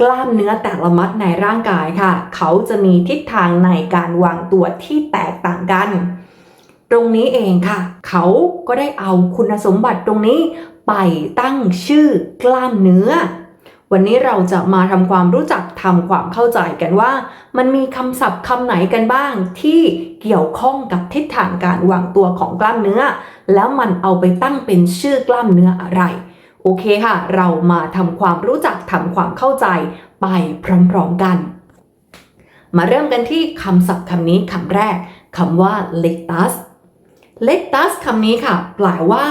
กล้ามเนื้อแต่ละมัดในร่างกายค่ะ เขาจะมีทิศทางในการวางตัวที่แตกต่างกัน ตรงนี้เองค่ะ เขาก็ได้เอาคุณสมบัติตรงนี้ไปตั้งชื่อกล้ามเนื้อ วันนี้เราจะมาทำความรู้จักทำความเข้าใจกันว่า มันมีคำศัพท์คำไหนกันบ้าง ที่เกี่ยวข้องกับทิศทางการวางตัวของกล้ามเนื้อ แล้วมันเอาไปตั้งเป็นชื่อกล้ามเนื้ออะไร โอเคค่ะ เรามาทำความรู้จักทำความเข้าใจไปพร้อมๆกัน มาเริ่มกันที่คำศัพท์คำนี้คำแรกคำว่า lectus lectus คำนี้ค่ะ แปลว่า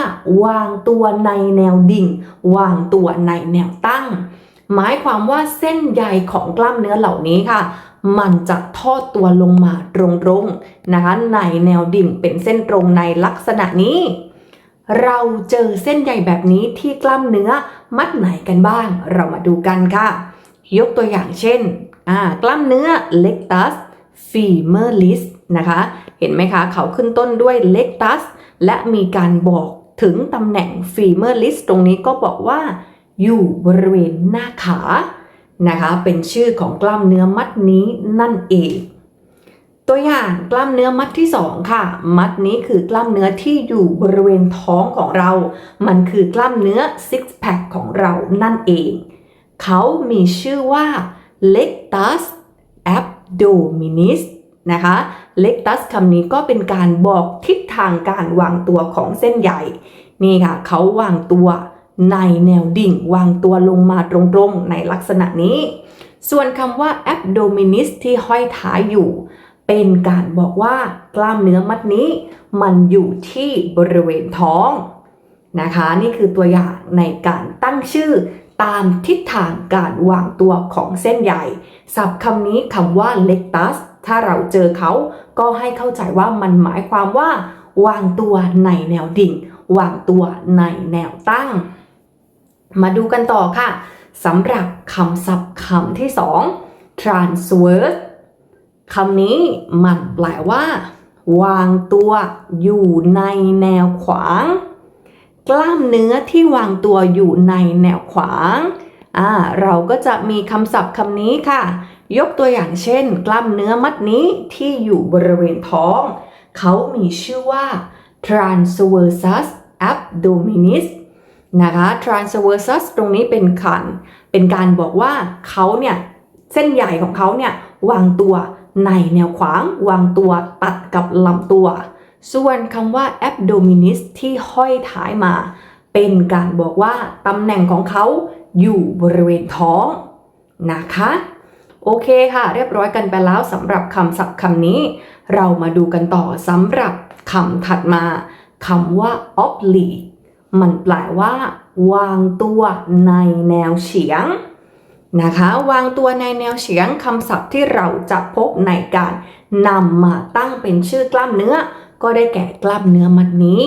วางตัวในแนวดิ่ง วางตัวในแนวตั้ง หมายความว่าเส้นใยของกล้ามเนื้อเหล่านี้ค่ะ มันจะทอดตัวลงมาตรงๆนะคะในแนวดิ่งเป็นเส้นตรงในลักษณะนี้ เราเจอเส้นใยแบบนี้ที่กล้ามเนื้อมัดไหนกันบ้าง เรามาดูกันค่ะ ยกตัวอย่างเช่นกล้ามเนื้อ lectus femoris นะคะ เห็นไหมคะ เขาขึ้นต้นด้วย lectus และมีการบอกถึงตำแหน่ง femoris ตรงนี้ก็บอกว่า อยู่บริเวณหน้าขานะคะ เป็นชื่อของกล้ามเนื้อมัดนี้นั่นเอง ตัวอย่างกล้ามเนื้อมัดที่ 2 ค่ะ มัดนี้คือกล้ามเนื้อที่อยู่บริเวณท้องของเรา มันคือกล้ามเนื้อ six pack ของเรานั่นเอง เขามีชื่อว่า lectus abdominis นะคะ lectus คำนี้ก็เป็นการบอกทิศทางการวางตัวของเส้นใยนี่ค่ะ เขาวางตัวในแนวดิ่ง วางตัวลงมาตรงๆ ในลักษณะนี้ ส่วนคำว่า abdominis ที่ห้อยท้ายอยู่ เป็นการบอกว่ากล้ามเนื้อมัดนี้มันอยู่ที่บริเวณท้องนะคะ นี่คือตัวอย่างในการตั้งชื่อตามทิศทางการวางตัวของเส้นใยศัพท์คำนี้คำว่า lectus ถ้าเราเจอเขาก็ให้เข้าใจว่ามันหมายความว่า วางตัวในแนวดิ่ง วางตัวในแนวตั้ง มาดูกันต่อค่ะสำหรับคำศัพท์คำที่สอง transverse คำนี้มันแปลว่า วางตัวอยู่ในแนวขวาง กล้ามเนื้อที่วางตัวอยู่ในแนวขวางอ่าเราก็จะมีคำศัพท์คำนี้ค่ะ ยกตัวอย่างเช่น กล้ามเนื้อมัดนี้ที่อยู่บริเวณท้อง เขามีชื่อว่า transversus abdominis นะคะ transversus ตรงนี้เป็นคัน เป็นการบอกว่าเขาเนี่ย เส้นใหญ่ของเขาเนี่ย วางตัว ในแนวขวางวางตัวตัดกับลำตัว ส่วนคำว่า abdominis ที่ห้อยท้ายมา เป็นการบอกว่าตำแหน่งของเขาอยู่บริเวณท้องนะคะ โอเคค่ะ เรียบร้อยกันไปแล้วสำหรับคำศัพท์คำนี้ เรามาดูกันต่อสำหรับคำถัดมาคำว่า oblique มันแปลว่า วางตัวในแนวเฉียง นะคะ วางตัวในแนวเฉียงคำศัพท์ที่เราจะพบในการนำมาตั้งเป็นชื่อกล้ามเนื้อ ก็ได้แก่กล้ามเนื้อมัดนี้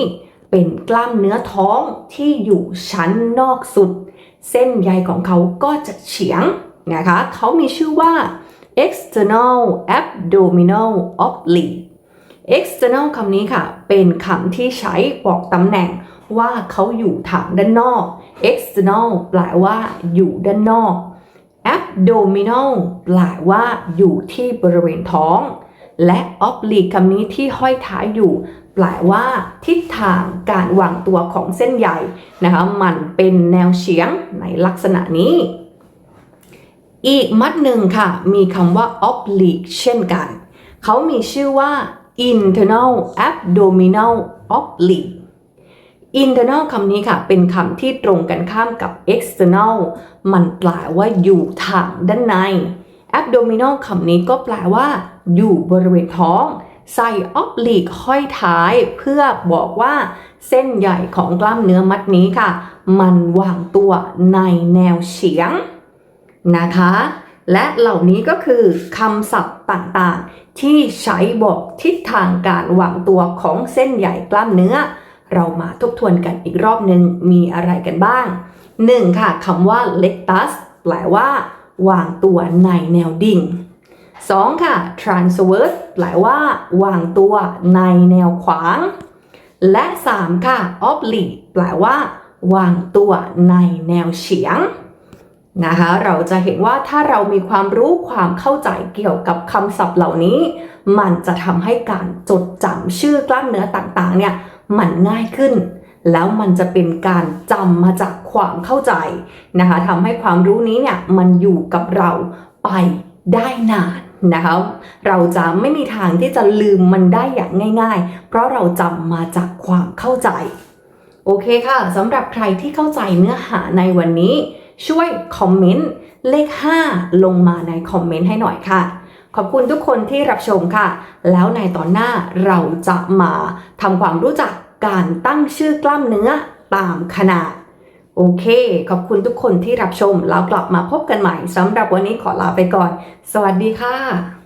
เป็นกล้ามเนื้อท้องที่อยู่ชั้นนอกสุด เส้นใยของเขาก็จะเฉียงนะคะ เขามีชื่อว่า external abdominal oblique external คำนี้ค่ะ เป็นคำที่ใช้บอกตำแหน่งว่าเขาอยู่ทางด้านนอก external แปลว่าอยู่ด้านนอก abdominal แปลว่าอยู่ที่บริเวณท้อง และ oblique คำนี้ที่ห้อยท้ายอยู่ แปลว่า ทิศทางการวางตัวของเส้นใยนะคะมันเป็นแนวเฉียงในลักษณะนี้ อีกมัดหนึ่งค่ะ มีคำว่า oblique เช่นกัน เขามีชื่อว่า internal abdominal oblique internal คำนี้ค่ะ เป็นคำที่ตรงกันข้ามกับ external มันแปลว่าอยู่ทางด้านใน abdominal คำนี้ก็แปลว่า อยู่บริเวณท้อง ใส่ oblique ห้อยท้าย เพื่อบอกว่า เส้นใหญ่ของกล้ามเนื้อมัดนี้ค่ะ มันวางตัวในแนวเฉียงนะคะ และเหล่านี้ก็คือคำศัพท์ต่างๆ ที่ใช้บอกทิศทางการวางตัวของเส้นใหญ่กล้ามเนื้อ เรามาทบทวนกันอีกรอบหนึ่งมีอะไรกันบ้าง 1. ค่ะคำว่า lectus แปลว่า วางตัวในแนวดิ่ง 2. ค่ะ transverse แปลว่า วางตัวในแนวขวาง และ 3. ค่ะ oblique แปลว่า วางตัวในแนวเฉียงนะคะเราจะเห็นว่าถ้าเรามีความรู้ความเข้าใจเกี่ยวกับคำศัพท์เหล่านี้ มันจะทำให้การจดจำชื่อกล้ามเนื้อต่างๆเนี่ย มันง่ายขึ้น แล้วมันจะเป็นการจำมาจากความเข้าใจนะคะทำให้ความรู้นี้เนี่ยมันอยู่กับเราไปได้นานนะคะเราจะไม่มีทางที่จะลืมมันได้อย่างง่าย ๆ เพราะเราจำมาจากความเข้าใจ โอเคค่ะสำหรับใครที่เข้าใจเนื้อหาในวันนี้ ช่วยคอมเมนต์เลข 5 ลงมาในคอมเมนต์ให้หน่อยค่ะ ขอบคุณทุกคนที่รับชมค่ะ แล้วในตอนหน้าเราจะมาทำความรู้จักการตั้งชื่อกล้ามเนื้อตามขนาด โอเค ขอบคุณทุกคนที่รับชม แล้วกลับมาพบกันใหม่สำหรับวันนี้ขอลาไปก่อน สวัสดีค่ะ